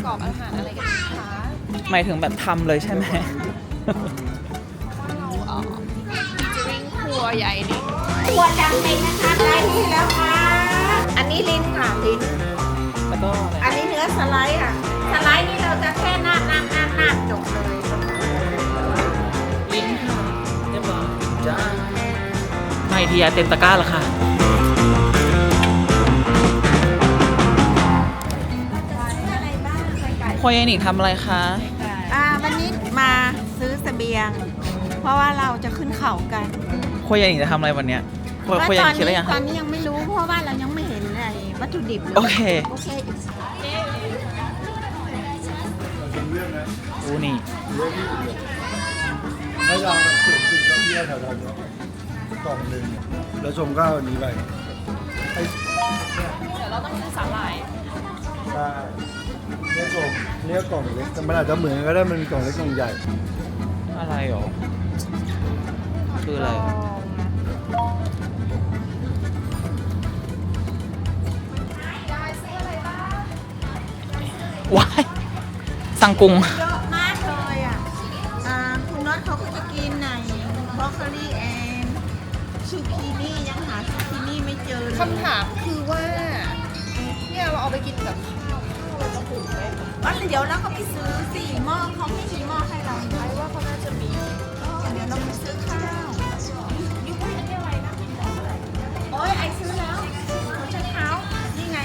ประกอบอาหารอะไรกันดีคะหมายถึงแบบทำเลยใช่ไหมว่าเราเอ่อจะวิ่งครัวใหญ่ดิตัวจำเป็นนะคะได้ที่แล้วค่ะ อันนี้ลิ้นค่ะลิ้น แล้วก็อะไรอันนี้เนื้อสไลด์ค่ะ สไลด์นี่เราจะแค่นาบนาบนาบนาบจบเลยลิ้นค่ะเรียบร้อยจ้าไม่ทียเต็มตะกร้าแล้วค่ะ โคยายหนิงทำอะไรคะ อ่าวันนี้มาซื้อเสบียง เพราะว่าเราจะขึ้นเขากันโคยายหนิงจะทำอะไรวันเนี้ยโคยว่าโคยายหนิงคิดอะไรยังตคะอนนี้ยังไม่รู้เพราะว่าเรายังไม่เห็นไอ้วัตถุดิบเลยโอเคโอเคอูนี่ ให้เราเก็บสิ่งที่เบี้ยแถวๆนี้กล่องหนึ่งแล้วชมข้าวอันนี้ไปไอ้เดี๋ยวเราต้องกินสาหร่ายใช่ เนี่ยชมเนี่ยกล่องเล็กแต่มันอาจจะเหมือนกันก็ได้มันมีกล่องเล็กกล่องใหญ่อะไรหรอ คืออะไร ว้ายสั่งกุ้งเยอะมากเลยอะอ่าคุณน็อตเขาก็จะกินในบรอกโคลีแอนซูกินี่ยังหาซูกินี่ไม่เจอเลยคำถามคือว่า เนี่ยเราเอาไปกินกับ ว่าเดี๋ยวเราก็ไปซื้อสี่หม้อเขาไม่มีหม้อให้เราไอ้ว่าเขาน่าจะมีเดี๋ยวเราไปซื้อข้าวยุ้ยไม่ไหวนะโอ้ยไอซื้อแล้วหัวไชเท้านี่ไง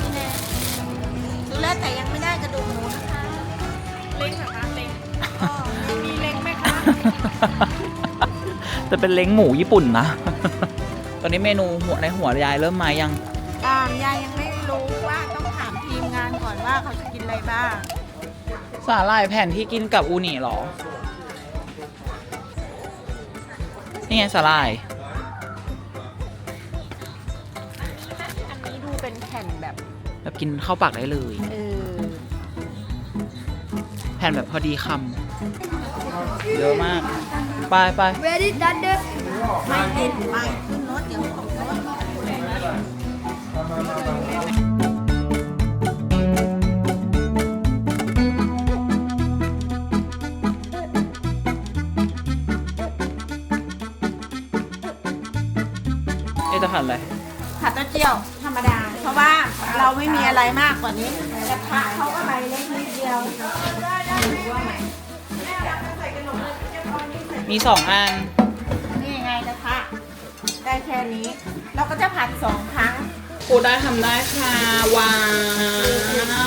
นี่ไงซื้อแล้วแต่ยังไม่ได้กระดูกหมูนะคะเล้งเหรอคะเล้งมีเล็กไหมคะจะเป็นเล้งหมูญี่ปุ่นนะ ตอนนี้เมนูหัวในหัวยายเริ่มมายัง เขาจะกินอะไรบ้างสาหร่ายแผ่นที่กินกับอูนิเหรอ นี่ไงสาหร่าย อันนี้ดูเป็นแผ่นแบบแบบกินเข้าปากได้เลย เออแผ่นแบบพอดีคำเยอะมาก ไปไป Ready Thunder ไม่เห็นไม่ขึ้นรถเดี๋ยวตกรถ ผัดอะไรผัดเต้าเจี้ยวธรรมดา เพราะว่าเราไม่มีอะไรมากกว่านี้กระทะเขาก็ใบเล็กนิดเดียวมีสองอันนี่ไงกระทะได้แค่นี้ เราก็จะผัดสองครั้งกูได้ทำได้ค่ะว้า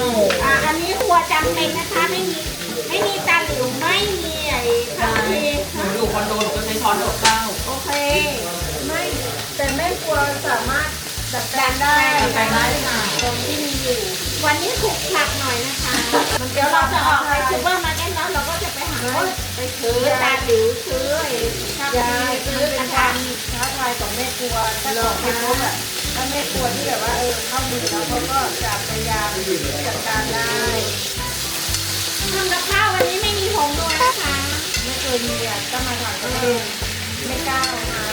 วอะอันนี้หัวจำเป็นนะคะไม่มีไม่มีตาหลิวไม่มีไอ้ข้าวทีหนูอยู่คอนโดหนูก็ใช้ช้อนกับข้าวโอเคไม่ แต่แม่ครัวสามารถดัดแปลงได้ดัดแปลงได้ค่ตรงที่มีอยู่ วันนี้ขลุกขลักหน่อยนะคะเดี๋ยวเราจะออกไปซูเปอร์มาร์เก็ตแล้วเราก็จะไปหาไปซื้อตาหลิวซื้อไอ้ข้าวทีซื้อกระทะท้าทายของแม่ครัวถ้าของไม่ครบอะถ้าแม่ครัวที่แบบว่าเออเข้ามือแล้วเขาก็จะพยายามจัดการได้ทำกับข้าววันนี้ไม่มีผงด้วยนะคะ ไม่เคยมีอะต้องมาถามก็เลย ไม่กล้าเอามา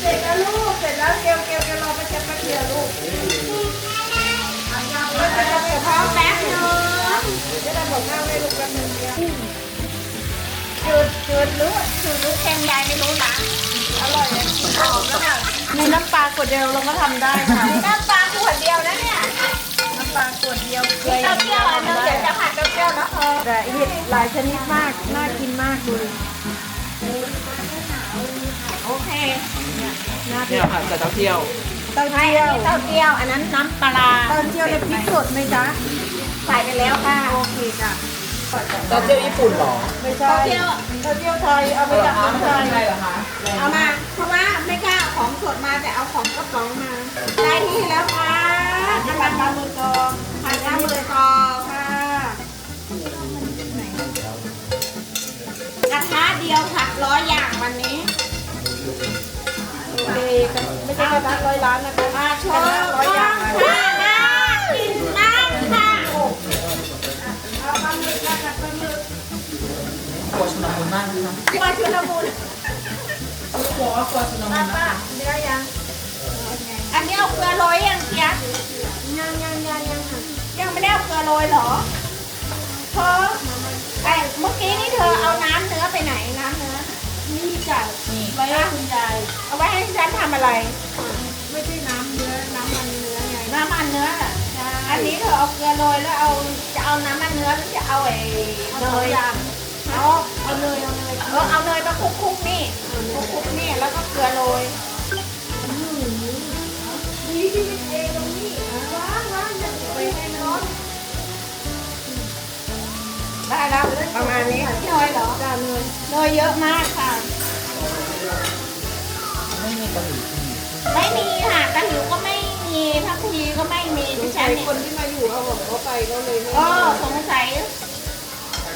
เสร็จแล้วลูก เสร็จแล้วเกลเกลเกลรอไปเช็ดแป๊บเดียวลูกแล้วจะทำกับข้าวแป๊บนึงจะทำกับข้าวให้ลูกแป๊บนึงเดียวจืดจืดหรือจืดหรือเค็มยายไม่รู้นะอร่อยเลยมีน้ำปลาขวดเดียวเราก็ทำได้ค่ะน้ำปลาขวดเดียวนะเนี่ยน้ำปลาขวดเดียวเกลือเต้าเจี้ยวอันนึงเดี๋ยวจะผัดเต้าเจี้ยวนะเออแต่เห็ดหลายชนิดมากน่ากินมากเลย โอเคน่าเนี่เด็ยดผัดกับเต้าเที่ยว เต้าให้เจี้ยวเต้าเจี้ยว อันนั้นน้ำปลาเต้าเจี้ยวในพริกสดไหมจ๊ะใส่ไปแล้วค่ะโอเคจ้ะเต้าเที่ยวญี่ปุ่นเหรอไม่ใช่เต้าเจี้ยวเต้าเจี้ยวไทยเอาไปจากเมืองไทยใช่เหรอคะเอามา เพราะว่าไม่กล้าเอาของสดมาแต่เอาของกระป๋องมาได้ที่แล้วค่ะน้ำมันปลาหมึกกรอบผัดน้ำมือกรอบค่ะกระทะเดียวผัดร้อยอย่าง วันไม่ใช่กระทะร้อยล้านนะคะมาชมร้อยอย่างค่ะน่ากินมากค่ะเอาปลาหมึกค่ะผัดปลาหมึกครัวชุนมุนมากนะคะตัวชุลมุนรัวครัวชุนมุนนะคะเนื้อยังอันนี้เอาเกลือโรยยังเชียยังยังยังยังยังไม่ได้เอาเกลืออโรยหรอเธอ นี่จ้ะนี่ ไว้ให้คุณยายเอาไว้ให้ฉันทำอะไร ไม่ใช่น้ำเนื้อ น้ำมันเนื้อไงน้ำมันเนื้อน่ะใช่อันนี้เธอเอาเกลือโรยแล้วเอาจะเอาน้ำมันเนื้อหรือจะเอาไอ้เอาเนสองยอย่างเอาเอาเลยเอาเลยเออเอาเนยมาคลุกๆนี่คลุกๆนี่แล้วก็เกลือโรยนี่ที่เป็นเองตรงนี้ว้างว้างจะไปให้น้องได้แล้วประมาณนี้เนยเหรอจ้าเลยเนยเยอะมากค่ะ ไม่มีกะหรี่ไม่มีค่ะกะหลิวก็ไม่มีทัพพีก็ไม่มีสดิงฉัสันยเนี่ย คนที่มาอยู่เอาของเขาไปก็เลยไม่ก็สงสัย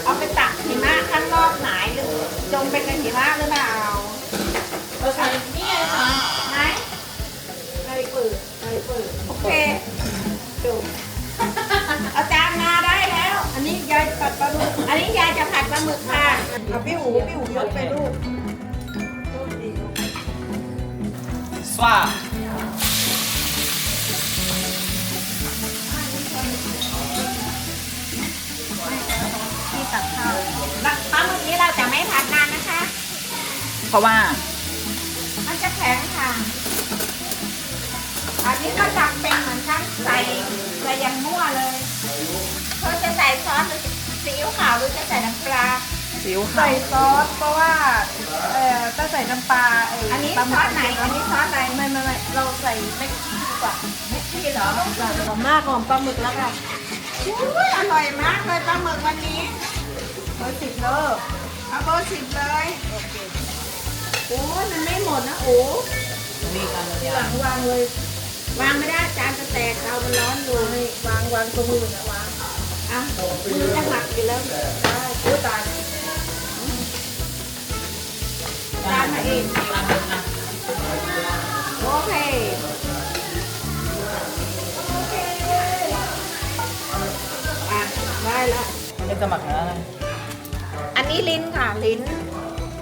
เอาไปตักหิมะข้างนอกหายหรือจมไปกับหิมะหรือเปล่าเออใครนี่ไงคะไหนใครเปิดใครเปิดโอเคจบเอาจานมาได้แล้ว อันนี้ยายปัดปลาดุกอันนี้ยายจะผัดปลาหมึกค่ะ เอาพี่หูพี่หูยกไปลูก ว่า ที่ตักข้าวแล้วปลาหมึกนี้เราจะไม่ผัดนานนะคะ เพราะว่ามันจะแข็งค่ะ อันนี้ก็จับเป็นเหมือนกันใส่ใส่อยังมั่วเลยเธอจะใส่ซอสหรือซีอิ๊วขาวหรือจะใส่น้ำปลา ซิ้วใส่ค่ะซอสเพราะว่าเอ่อถ้าใส่น้ำปลาไอันนี้ปลาซหมึอกสไหน อันนี้ซอสอะไรไม่ไม่ไม่เราใส่เม็กกี้ดีกว่าเม็กกี้เหรอจ้ะหอมมากหอมปลาหมึกแล้วค่ะอุ้ยอร่อยมากเลยปลาหมึกวันนี้เบอร์สิบเลยเอาเบอร์สิบเลยโอ้ยมันไม่หมดนะโอ้มีกันเลยหลังวางเลยวางไม่ได้จานจะแตกเรามันร้อนอยู่ให้วางวางตรงมือนะวางอะมือจะหักอยู่แล้วได้ผู้ตาย นมาเองโอเคอะได้แล้วไม่จะหมักเนื้ออะไรอันนี้ลิ้นค่ะลิ้น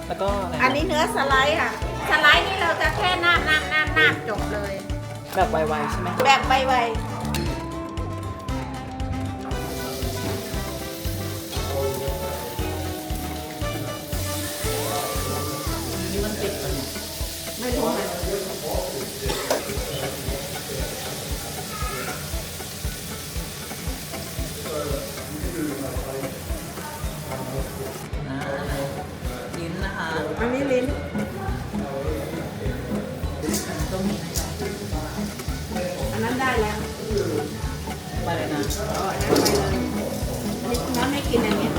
แล้วก็อะไระอันนี้เนื้อสไลด์ค่ะ สไลด์นี่เราจะแค่น้ำน้ำน้ำน้ำจบเลย แบบไวๆใช่ไหม แบบไวนี่ ลิ้นนะคะ อันนี้ลิ้นต้องมีอันนั้นได้แล้วไปเลยนะเอาอันนั้นไปเลยอันนี้น้องไม่กินอันเนี้ย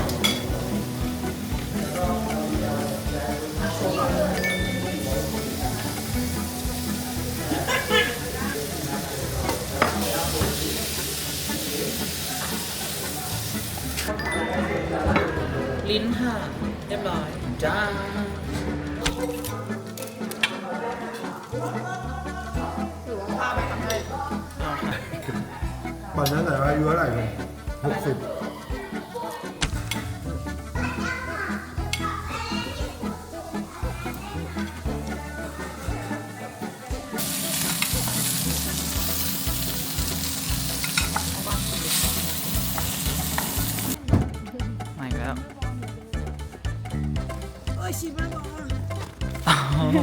ลิ้นห่าเรียบร้อยจ้าตอนนั้นไหนว่าอายุเท่าไหร่กันหกสิบ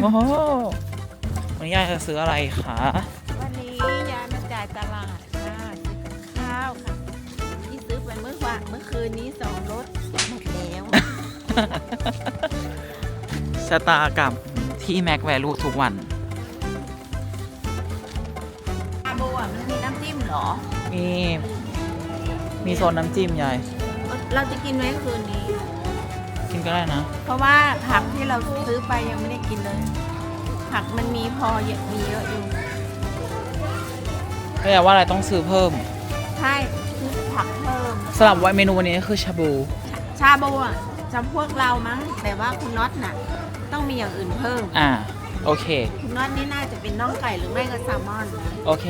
โหวันนี้ยายจะซื้ออะไรคะวันนี้ยายมาจ่ายตลาดค่ะข้าวค่ะที่ซื้อไปเมื่อวานเมื่อคืนนี้สองรถหมดแล้วชะตากับที่แม็กแวลูทุกวันอาโบอะมันมีน้ำจิ้มเหรอ มี มีโซนน้ำจิ้มยาย เราจะกินไหมคืนนี้ กินก็ได้นะ เพราะว่าผักที่เราซื้อไปยังไม่ได้กินเลย ผักมันมีพอเยอะมีเยอะอยู่ก็อย่าว่าอะไรต้องซื้อเพิ่ม ใช่ซื้อผักเพิ่มสำหรับวันเมนูวันนี้ก็คือชาบูชาบูอะจะพวกเรามั้ง แต่ว่าคุณน็อตน่ะ ต้องมีอย่างอื่นเพิ่ม อ่า โอเค คุณน็อตนี่น่าจะเป็นน่องไก่หรือไม่ก็แซลมอน โอเค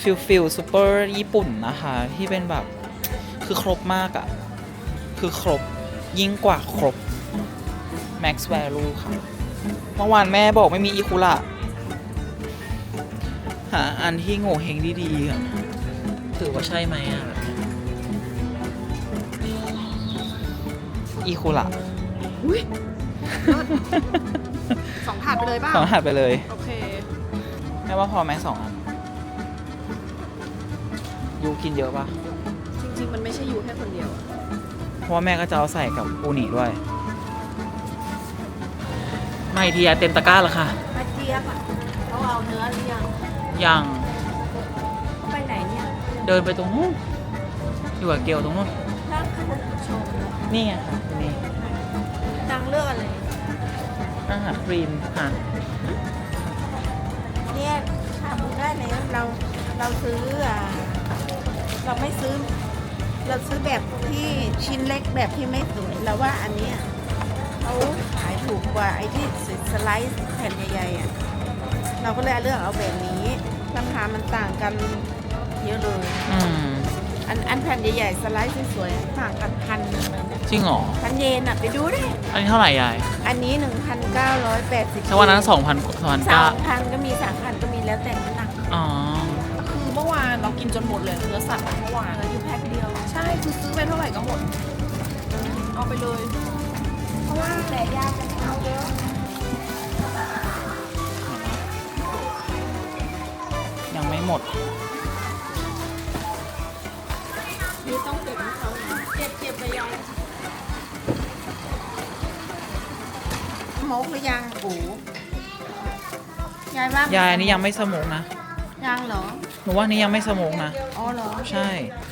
ฟิลฟิลซูเปอร์ญี่ปุ่นนะคะ ที่เป็นแบบ คือครบมากอะ่ะ คือครบ ยิ่งกว่าครบ max value ค่ะเมื่อวานแม่บอกไม่มีอีคุระหาอันที่โง่เฮงดีๆค่ะถือว่าใช่ไหมอะอีคุระอุ้ยสองถาดไปเลยป่างสองหาดไปเลย โอเค แม่ว่าพอไหมสองอันยูกินเยอะปะจริงๆ มันไม่ใช่ยูแค่คนเดียว ราะว่าแม่ก็จะเอาใส่กับอูนิด้วย ไม่ทีอะเต็มตะกร้าแล้วค่ะมาเจี๊ยบอะเขาเอาเนื้อหรือยังยังเขาไปไหนเนี่ยเดินไปตรงนู้นอยู่กับเกลตรงนู้นถ้าคุณผู้ชมนะนี่ไงค่ะนี่นางเลือกอะไรอาหารครีมค่ะเนี่ยทำได้แล้วเราเราซื้ออ่าเราไม่ซื้อ เราซื้อแบบที่ชิ้นเล็กแบบที่ไม่สวยเราว่าอันเนี้ยเขาขายถูกกว่าไอ้ที่สไลด์แผ่นใหญ่ๆอะเราก็เลยเลือกเอาแบบนี้ราคามันต่างกันเยอะเลยอืมอันอันแผ่นใหญ่ๆสไลด์สวยๆต่างกันพันหนึ่งเลยนะจริงเหรอ พันเยนอะไปดูดิอันนี้เท่าไหร่ยายอันนี้ 1,980ฉันวันนั้นสองพันสองพันสาเก้ามพันก็มีสามพันก็มีแล้วแต่น้ำหนัก อ๋อ คือเมื่อวานเรากินจนหมดเลยเนื้อสัตว์เมื่อวานเหลืออยู่แพ็ คเดียวใช่คือซื้อไปเท่าไหร่ก็หมด เอาไปเลย เพราะว่าแต่ยาจะเอาเยอะยังไม่หมด นี่ต้องเก็บให้เขานะเก็บเก็บไปยายหมกหรือยังปูยายว่ายายอันนี้ยังไม่สโมกนะยังเหรอ หนูว่าอันนี้ยังไม่สโมกนะ อ๋อเหรอ ใช่อ่าป้า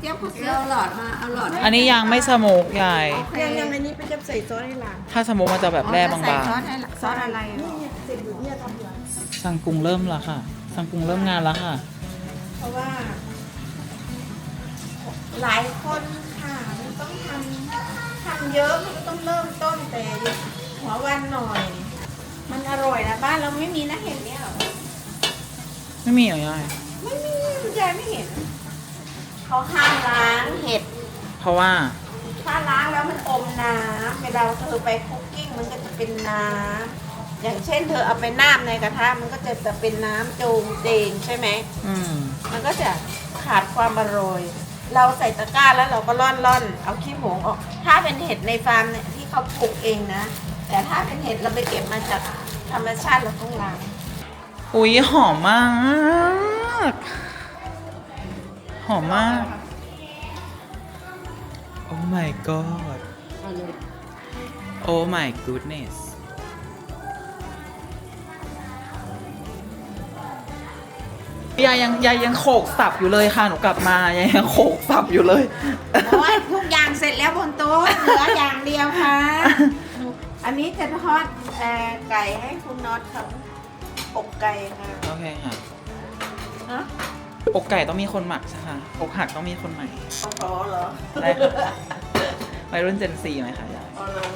เจี๊ยบเขาซื้อเอาหลอดมา เอาหลอดอันนี้ยังไม่สโมกยายยังยังอันนี้ป้าเจี๊ยบใส่ซอสให้หลานถ้าสโมกมันจะแบบแร่บางใส่ซอสให้หลานซอสอะไรอะๆสั่งกรุงเริ่มแล้วค่ะ สั่งกรุงเริ่มงานแล้วค่ะ เพราะว่า หลายคนค่ะมันต้องทำทำเยอะมันก็ต้องเริ่มต้นแต่หัววันหน่อย มันอร่อยนะบ้านเราไม่มีนะเห็นเนี่ยหรอไม่มีเหรอยายไม่มีคุณยายไม่เห็น เขาห้ามล้างเห็ด เพราะว่าถ้าล้างแล้วมันอมน้ำเวลาเธอไปคุกกิ้งมันก็จะเป็นน้ำอย่างเช่นเธอเอาไปน้ำในกระทะมันก็จะจะเป็นน้ำโจงเจงใช่ไหม อืมมันก็จะขาดความอร่อย เราใส่ตะกร้าแล้วเราก็ร่อนร่อนๆเอาขี้หมูออก ถ้าเป็นเห็ดในฟาร์มเนี่ยที่เขาปลูกเองนะ แต่ถ้าเป็นเห็ดเราไปเก็บมาจากธรรมชาติเราต้องล้าง อุ้ยหอมมาก หอมมาก โอ้ my god โอ้ my goodness ยายยังยายยังโขกสับอยู่เลยค่ะ หนูกลับมายายยังโขกสับอยู่เลย โอ้ยทุกอย่างเสร็จแล้วบนโต๊ะเหลืออย่างเดียวค่ะ อันนี้จะทอดเอ่อไก่ให้คุณน็อตเขาอกไก่ค่ะโอเคค่ะ เนอะ อกไก่ต้องมีคนหมักใช่ค่ะอกหักต้องมีคนใหม่ขอเหรอได้ค่ะ วัยรุ่นเจนซีไหมคะยายอ๋อเหรอ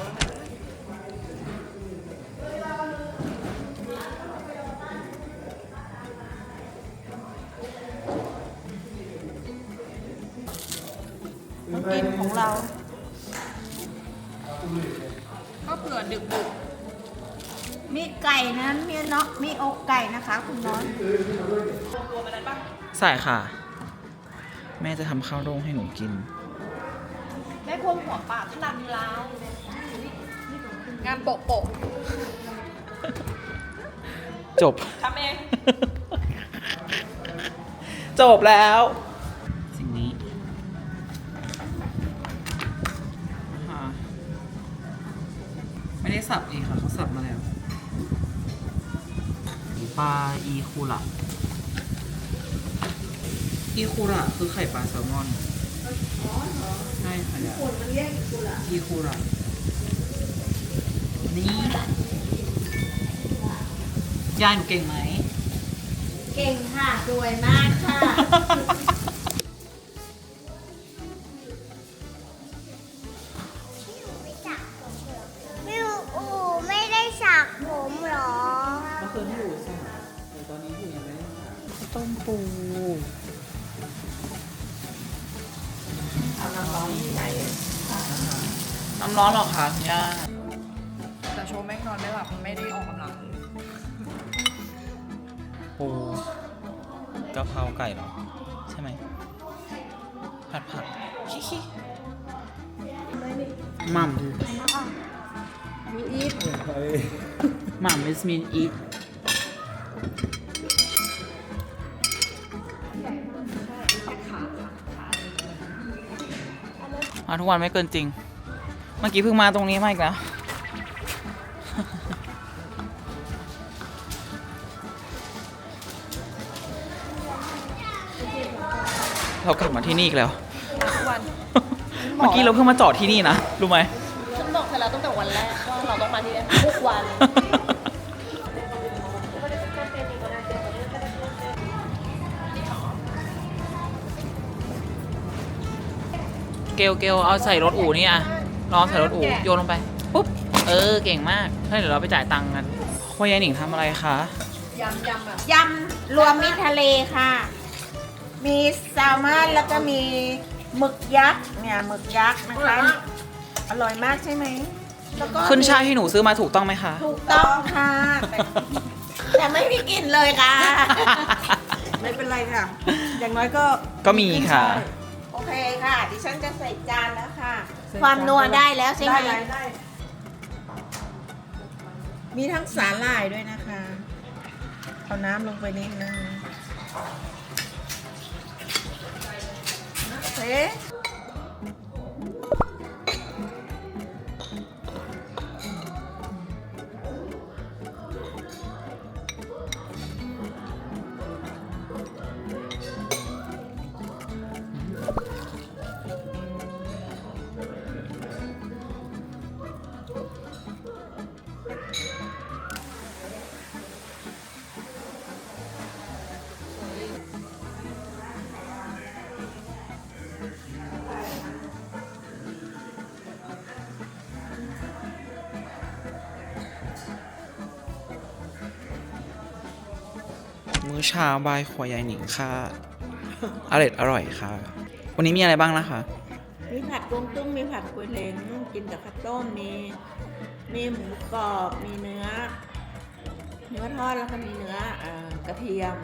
กินของเรา ก็เผื่อดึกมีไก่นั้นมีเนาะมีอกไก่นะคะ คุณน้อย ใส่ค่ะ แม่จะทำข้าวโด่งให้หนูกินๆแม่พวงหัวปากขนาดล้าวงานโปะโปะจบ ทำเอง จบแล้ว สิ่งนี้อ่าไม่ได้สับเองค่ะเขาสับมาแล้วปลาอีคูระ อีคูระคือไข่ปลาแซลมอนใช่ค่ะยายคนมันเรียกอีกุระอีคูระนี่ยายหนูเก่งไหม เก่งค่ะสวยมากค่ะ ปูกะเพราไก่เหรอ ใช่ไหมผัดผักขี้ขี้หม่ำมีอีทไอ้หม่ำ is mean eat มาทุกวันไม่เกินจริง เมื่อกี้เพิ่งมาตรงนี้มาอีกแล้ว เรากลับมาที่นี่อีกแล้ว ทุกวันเมื่อกี้เราเพิ่งมาจอดที่นี่นะ รู้ไหม ฉันบอกเธอแล้วตั้งแต่วันแรกว่าเราต้องมาที่นี่ทุกวัน เกลเกลเอาใส่รถอู่นี่อะลองใส่รถอู่โยนลงไป ปุ๊บ เออ เก่งมากถ้าเดี๋ยวเราไปจ่ายตังค์กันพ่อยายหนิงทำอะไรคะ ยำยำอะยำรวมมิตรทะเลค่ะ มีแซลมอนแล้วก็มีหมึกยักษ์เนี่ยหมึกยักษ์นะคะ อร่อยมากใช่ไหมแล้วก็ขึ้นช่ายให้หนูซื้อมาถูกต้องไหมคะ ถูกต้องค่ะแต่แต่ไม่มีกลิ่นเลยค่ะ ไม่เป็นไรค่ะ อย่างน้อยก็ก็มีค่ะ โอเคค่ะ ดิฉันจะใส่จานแล้วค่ะ ความนัวได้แล้วใช่ไหมได้ได้มีทั้งสาหร่ายด้วยนะคะ เอาน้ำลงไปนิดนึง เมื้อเช้าบายครัวยายหนิงค่ะอร่อยอร่อยค่ะ วันนี้มีอะไรบ้างนะคะ มีผัดกวงตุ้ง มีผัดกวยเล้งกินกับข้าวต้ม มี มีหมูกรอบ มีเนื้อ เนื้อทอดแล้วก็มีเนื้อเออกระเทียม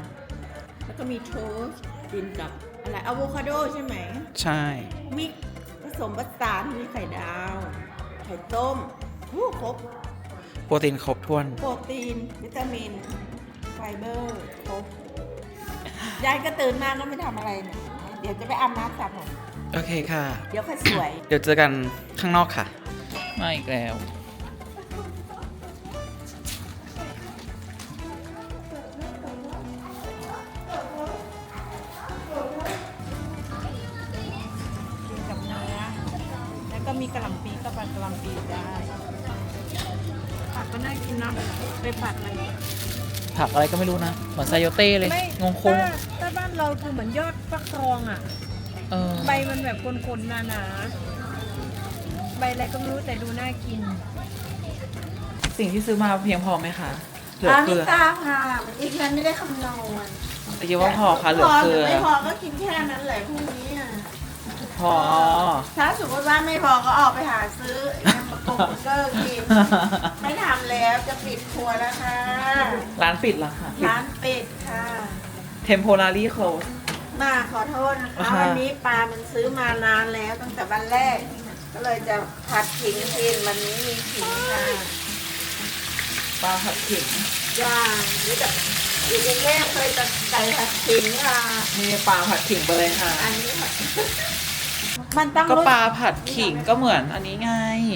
แล้วก็มีโทสต์กินกับอะไรอะโวคาโดใช่ไหม ใช่มิกผสมผสาน มีไข่ดาว ไข่ต้มหูครบ โปรตีนครบถ้วน โปรตีน วิตามิน ไฟเบอร์ครบยายก็ตื่นมาก็ไม่ทำอะไรเนี่ยเดี๋ยวจะไปอาบน้ำสระผมโอเคค่ะ เดี๋ยวค่อยสวย เดี๋ยวเจอกันข้างนอกค่ะ มาอีกแล้ว กินกับเนื้อ แล้วก็มีกระหล่ำปีก็ผัดกระหล่ำปีได้ ผัดก็น่ากินนะไปผัดอะไร ผักอะไรก็ไม่รู้นะเหมือนไซโยเต้เลยไม่งงคงถ้าถ้าบ้านเราคือเหมือนยอดฟักทองอะ เออใบมันแบบคนๆหนาๆ ใบอะไรก็ไม่รู้แต่ดูน่ากินสิ่งที่ซื้อมาเพียงพอไหมคะเหลืออ่าเกไม่ลือทราบค่ะอีกฉันไม่ได้คำนวณคิดว่าพอค่ะเหลือพอเกหลืรืออ ไม่พอก็กินแค่นั้นแหละพรุ่งนี้อะ พอ ถ้าสมมติว่าไม่พอก็ออกไปหาซื้อแฮมเบอร์เกอร์เกอร์กิน ไม่ทำแล้วจะปิดครัวแล้วค่ะ ร้านปิดแล้วค่ะร้านปิดค่ะ temporary close มาขอโทษนะคะอ่าฮะวันนี้ปลามันซื้อมานานแล้วตั้งแต่วันแรก ก็เลยจะผัดขิงกินวันนี้มีขิงค่ะปลาผัดขิงย่างนี่จะอยู่กรุงเทพเคยจะใส่ผัดขิงค่ะนี่ปลาผัดขิงไปเลยค่ะ อันนี้ผัด มันต้องก็รู้ปลาผัดขิงก็เหมือนอันนี้ไง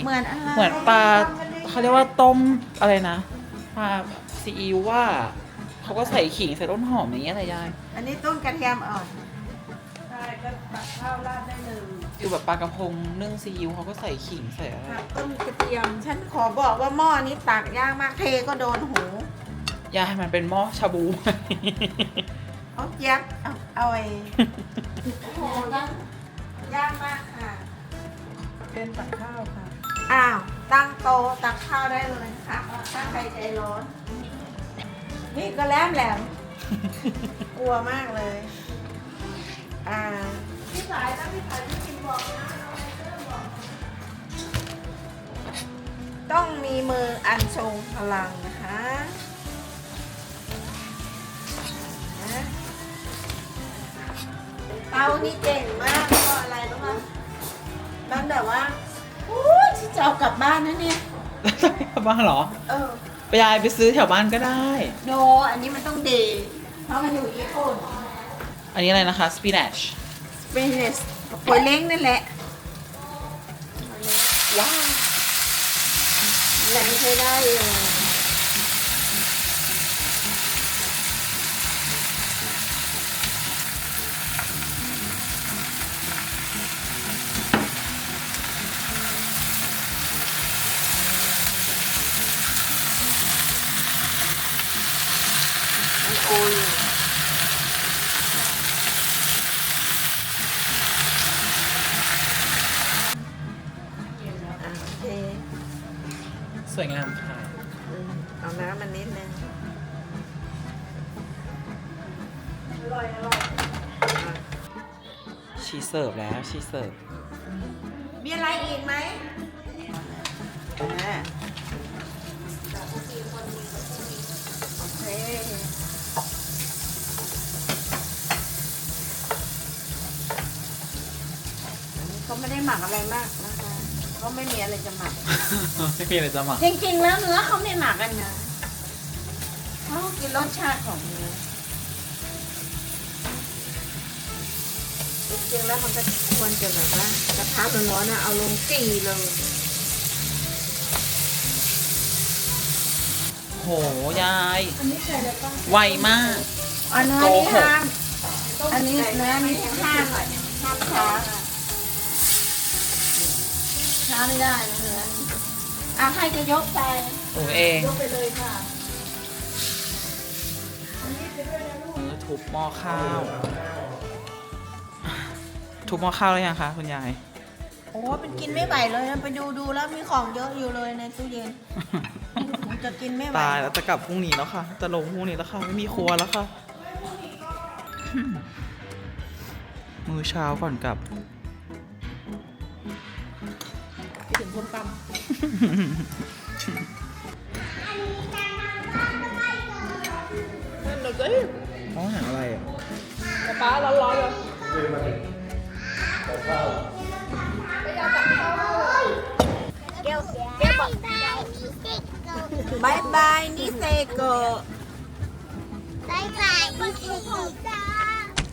เหมือนอะไรเหมือนปลาเขาเรียกว่าต้มอะไรนะปลาซีอิ๊วว่าเขาก็ใส่ขิงใส่ต้นหอมอย่างเงี้ยอะไรยายอันนี้ต้นกระเทียมอ่อนใช่ก็ตักข้าวราดได้เลยอยู่แบบปลากระพงนึ่งซีอิ๊วเขาก็ใส่ขิงใส่อะไรผักต้มกระเทียม ฉันขอบอกว่าหม้อนี้ตักยากมากเทก็โดนหูยายมันเป็นหม้อชาบูเอาเจี๊ยบเอาเอาไอ้โอ้โห ยากมากค่ะ เป็นตักข้าวค่ะ อ้าว ตั้งโตะตักข้าวได้เลยค่ะถ้าใครใจร้อน นี่ก็แหลมแหลม กลัวมากเลย อ่า พี่สายถ้าพี่สายที่กินบอกนะต้องมีมืออันทรงพลังนะคะนะ เตานี่เก่งมากเพราะอะไรรู้ไหมมันแบบว่าอู้ฉจะเอากลับบ้านนะเนี่ยแล้วจะไปกลับบ้านเหรอเออ ไปยายไปซื้อแถวบ้านก็ได้ โน อันนี้มันต้องเดย์เพราะมันอยู่ญี่ปุ่นอันนี้อะไรนะคะ spinach เป็นเนสปวยเล้งนั่นแหละว้าวแหละไม่ใช่ได้เออ มันโอยอะโอเคสวยงามค่ะ อืมเอาน้ำมันนิดนึงชีเสิร์ฟแล้วชีเสิร์ฟ มีอะไรอีกไหมอะโอเคอันนี้เขาไม่ได้หมักอะไรมากนะคะเขาไม่มีอะไรจะหมัก ไม่มีอะไรจะหมักจริงๆแล้วเนื้อเขาไม่หมักกันนะเขากินรสชาติของเนื้อจริงๆแล้วมันก็ควรจะแบบว่ากระทะร้อนๆนะเอาลงจีเลยโหยายไวมากอันเนื้อโกนี่หกห้ามอันนี้เนื้อนี่ห้ามห้ามช้า ช้าไม่ได้นะเนื้ออะให้จะยกไปหนูเองยกไปเลยค่ะทุบหม้อข้าว ทุบหม้อข้าวแล้วยังคะคุณยาย โอ้เป็นกินไม่ไหวเลยนะไปดูดูแล้วมีของเยอะอยู่เลยในตู้เย็นจะกินไม่ไหวตายแล้วจะกลับพรุ่งนี้แล้วค่ะ จะลงพรุ่งนี้แล้วค่ะ ไม่มีครัวแล้วค่ะ มื้อเช้าก่อนกลับ ถึงส้มตำนั่นเลยอ๋อหนังอะไรอะป้า